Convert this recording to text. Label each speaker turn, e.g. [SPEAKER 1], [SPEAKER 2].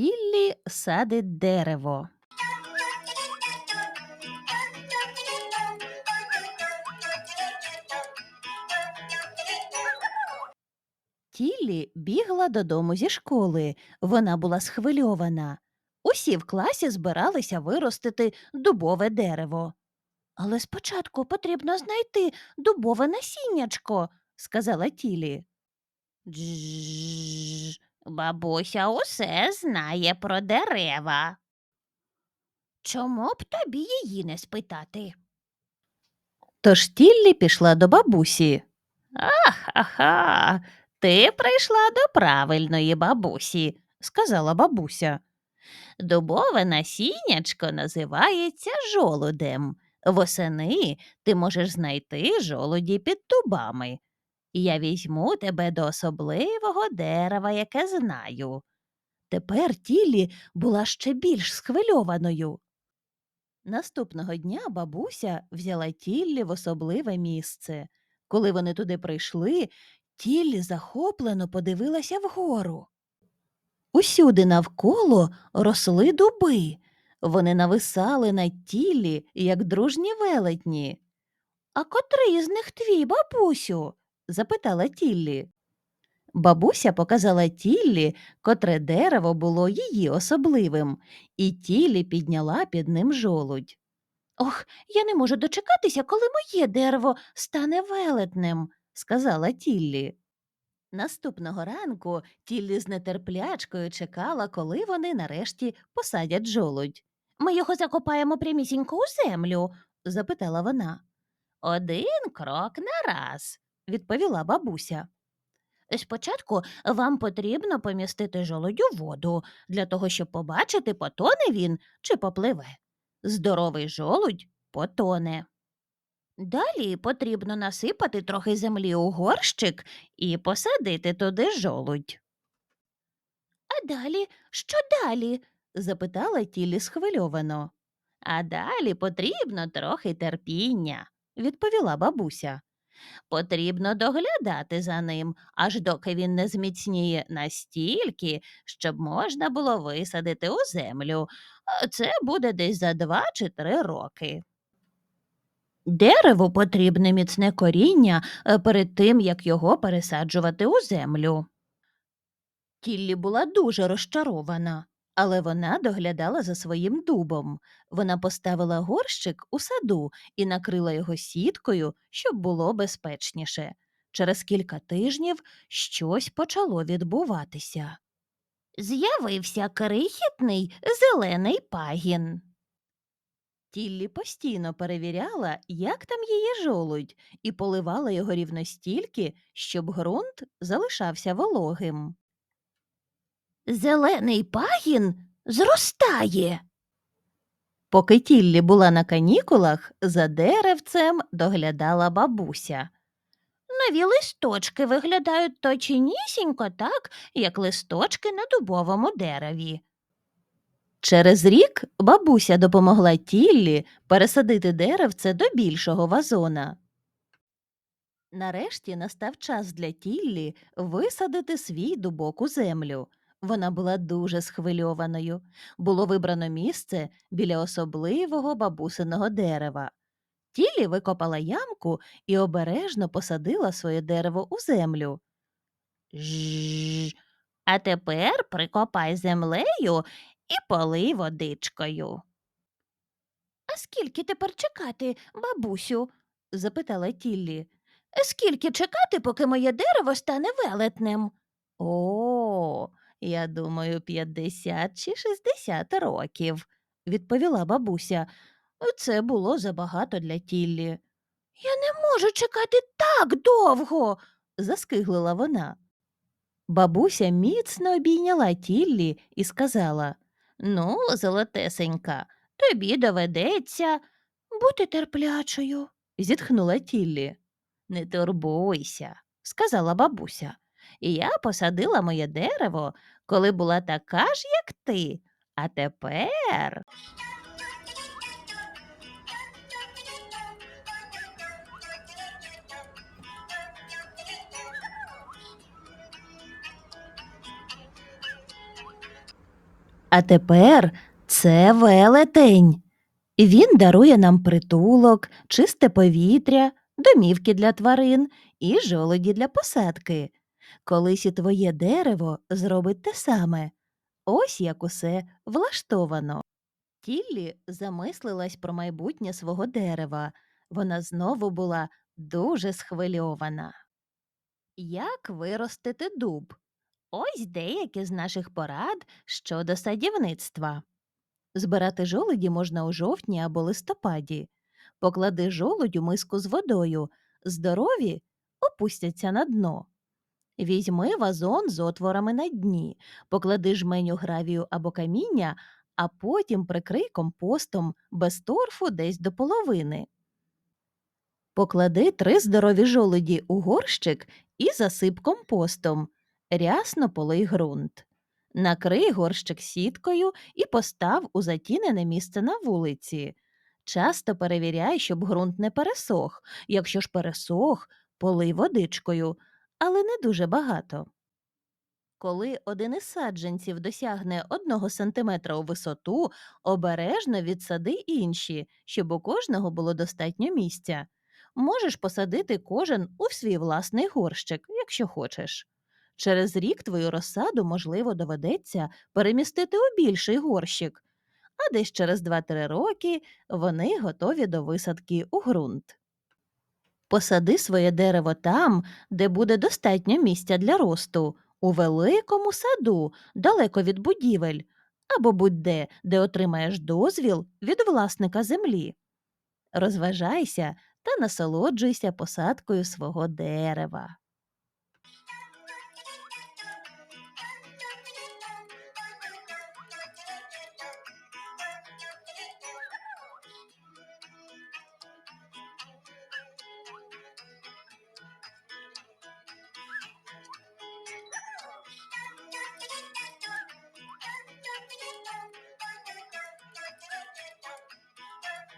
[SPEAKER 1] Тіллі садить дерево. Тіллі бігла додому зі школи. Вона була схвильована. Усі в класі збиралися виростити дубове дерево. Але спочатку потрібно знайти дубове насіннячко, сказала Тілі. Джж, бабуся усе знає про дерева. Чому б тобі її не спитати? Тож Тіллі пішла до бабусі. Ах-ха-ха, ти прийшла до правильної бабусі, сказала бабуся. Дубове насіннячко називається жолудем. Восени ти можеш знайти жолуді під дубами. Я візьму тебе до особливого дерева, яке знаю. Тепер Тілі була ще більш схвильованою. Наступного дня бабуся взяла Тіллі в особливе місце. Коли вони туди прийшли, Тіллі захоплено подивилася вгору. Усюди навколо росли дуби. Вони нависали над тілі, як дружні велетні. А котрий з них твій, бабусю? Запитала Тіллі. Бабуся показала Тіллі, котре дерево було її особливим, і Тіллі підняла під ним жолудь. Ох, я не можу дочекатися, коли моє дерево стане велетнем, сказала Тіллі. Наступного ранку Тіллі з нетерплячкою чекала, коли вони нарешті посадять жолудь. Ми його закопаємо прямісінько у землю? запитала вона. Один крок на раз, відповіла бабуся. Спочатку вам потрібно помістити жолудь у воду для того, щоб побачити, потоне він чи попливе. Здоровий жолудь потоне. Далі потрібно насипати трохи землі у горщик і посадити туди жолудь. А далі, що далі? запитала тілі схвильовано. А далі потрібно трохи терпіння, відповіла бабуся. Потрібно доглядати за ним, аж доки він не зміцніє настільки, щоб можна було висадити у землю. Це буде десь за два чи три роки. Дереву потрібне міцне коріння е, перед тим, як його пересаджувати у землю. Кіллі була дуже розчарована, але вона доглядала за своїм дубом. Вона поставила горщик у саду і накрила його сіткою, щоб було безпечніше. Через кілька тижнів щось почало відбуватися. З'явився крихітний зелений пагін. Тіллі постійно перевіряла, як там її жолудь, і поливала його рівно стільки, щоб ґрунт залишався вологим. Зелений пагін зростає. Поки Тіллі була на канікулах, за деревцем доглядала бабуся. Нові листочки виглядають точнісінько так, як листочки на дубовому дереві. Через рік бабуся допомогла Тіллі пересадити деревце до більшого вазона. Нарешті настав час для Тіллі висадити свій дубок у землю. Вона була дуже схвильованою. Було вибрано місце біля особливого бабусиного дерева. Тіллі викопала ямку і обережно посадила своє дерево у землю. Жж. А тепер прикопай землею і полий водичкою. А скільки тепер чекати, бабусю? запитала Тіллі. Скільки чекати, поки моє дерево стане велетнем? О, я думаю, 50 чи 60 років, відповіла бабуся. Це було забагато для Тіллі. Я не можу чекати так довго, заскиглила вона. Бабуся міцно обійняла Тіллі і сказала Ну, золотесенька, тобі доведеться бути терплячою, зітхнула Тіллі. Не турбуйся, сказала бабуся. Я посадила моє дерево, коли була така ж, як ти. А тепер. А тепер це велетень. Він дарує нам притулок, чисте повітря, домівки для тварин і жолоді для посадки. Колись і твоє дерево зробить те саме. Ось як усе влаштовано. Тіллі замислилась про майбутнє свого дерева. Вона знову була дуже схвильована. Як виростити дуб? Ось деякі з наших порад щодо садівництва. Збирати жолуді можна у жовтні або листопаді. Поклади жолудь у миску з водою. Здорові опустяться на дно. Візьми вазон з отворами на дні, поклади жменю гравію або каміння, а потім прикрий компостом без торфу десь до половини. Поклади три здорові жолуді у горщик і засип компостом. Рясно полий ґрунт. Накрий горщик сіткою і постав у затінене місце на вулиці. Часто перевіряй, щоб ґрунт не пересох. Якщо ж пересох, полий водичкою, але не дуже багато. Коли один із саджанців досягне одного сантиметра у висоту, обережно відсади інші, щоб у кожного було достатньо місця. Можеш посадити кожен у свій власний горщик, якщо хочеш. Через рік твою розсаду, можливо, доведеться перемістити у більший горщик, а десь через 2-3 роки вони готові до висадки у ґрунт. Посади своє дерево там, де буде достатньо місця для росту, у великому саду, далеко від будівель, або будь-де, де отримаєш дозвіл від власника землі. Розважайся та насолоджуйся посадкою свого дерева.